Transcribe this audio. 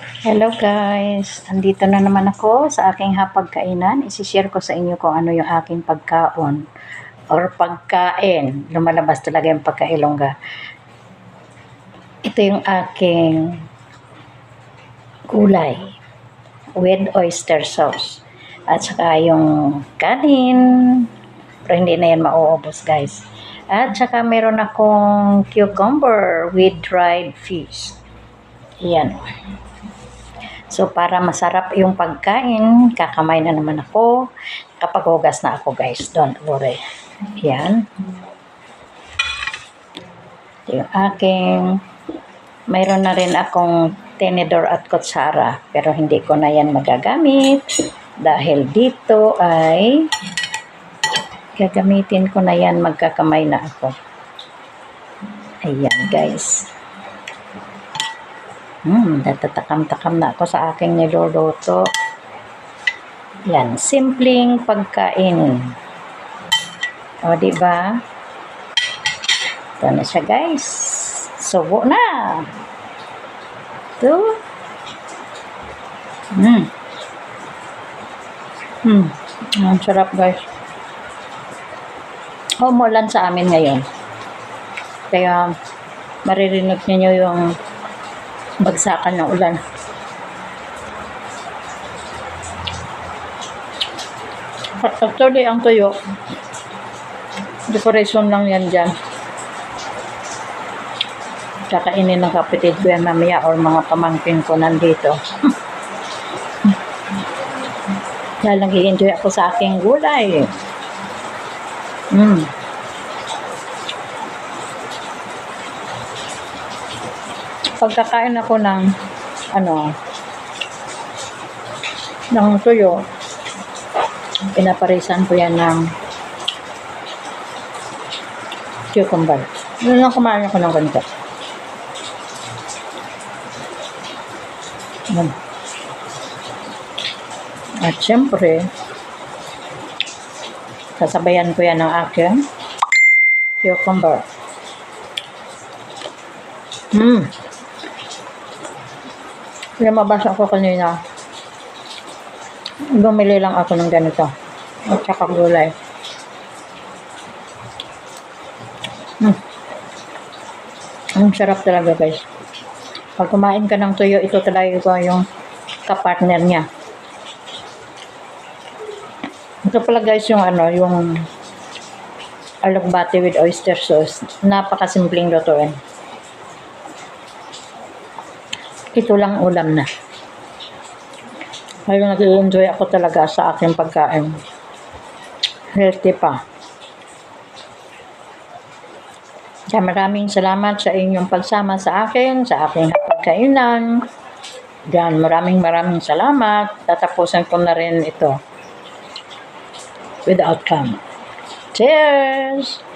Hello guys! Andito na naman ako sa aking hapagkainan. Isishare ko sa inyo kung ano yung aking pagkaon or pagkain. Lumalabas talaga yung pagkailongga. Ito yung aking gulay with oyster sauce. At saka yung kanin. Pero hindi na yan mauubos guys. At saka meron akong cucumber with dried fish. Yan. So, para masarap yung pagkain, kakamay na naman ako. Kapag hugas na ako, guys. Don't worry. Yan. Ito yung aking... Mayroon na rin akong tenedor at kutsara. Pero hindi ko na yan magagamit. Dahil dito ay... Gagamitin ko na yan. Magkakamay na ako. Ayan, guys. Hmm, natatakam-takam na ako sa aking niluluto. Yan, simpleng pagkain. O, di ba? Ito na siya, guys. Subo na. Ito. Hmm. Hmm. Ang sarap, guys. Umulan sa amin ngayon. Kaya, maririnig ninyo yung bagsakan ng ulan. Actually, ang tuyo, decoration lang yan dyan. Kakainin ng kapatid ko yan mamaya or mga pamangkin ko nandito. Dahil nag-enjoy ako sa aking gulay. Mm. Pagkakain ako ng ano ng tuyo pinaparisan ko yan ng cucumber. Yun lang kumain ako ng ganito. At syempre sasabayan ko yan ng aking cucumber. Hmm. Lumabas ako kanina. Bumili lang ako ng ganito. At saka gulay. Hmm. Ang sarap talaga guys. Pag kumain ka ng tuyo, ito talaga yung kapartner niya. Ito pala guys yung ano, yung alugbati with oyster sauce. Napakasimpleng lutuin. Ito lang ulam na. Kaya nag-enjoy ako talaga sa aking pagkain. Healthy pa. Kaya maraming salamat sa inyong pagsama sa akin, sa aking pagkainan. Yan, maraming maraming salamat. Tatapusin ko na rin ito. With outcome. Cheers!